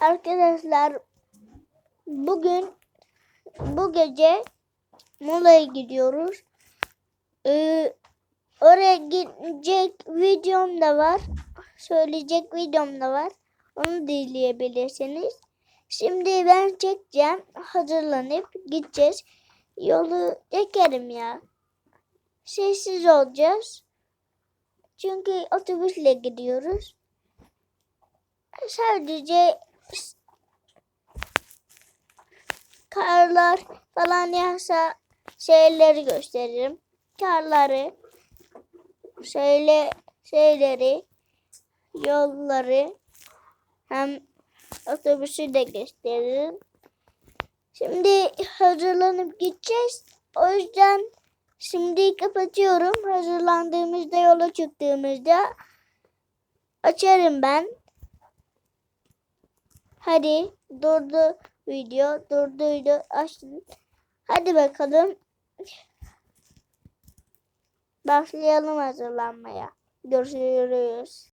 Arkadaşlar bugün bu gece Muğla'ya gidiyoruz. Ee, oraya gidecek videom da var. Söyleyecek videom da var. Onu da izleyebilirsiniz. Şimdi ben çekeceğim. Hazırlanıp gideceğiz. Yolu çekerim ya. Sessiz olacağız. Çünkü otobüsle gidiyoruz. Sadece karlar falan yağsa şeyleri gösteririm. Karları, şöyle şeyleri, yolları hem otobüsü de gösteririm. Şimdi hazırlanıp gideceğiz. O yüzden şimdi kapatıyorum. Hazırlandığımızda yola çıktığımızda açarım ben. Hadi durdu video. Durduydu. Açtım. Hadi bakalım. Başlayalım hazırlanmaya. Görüşürüz.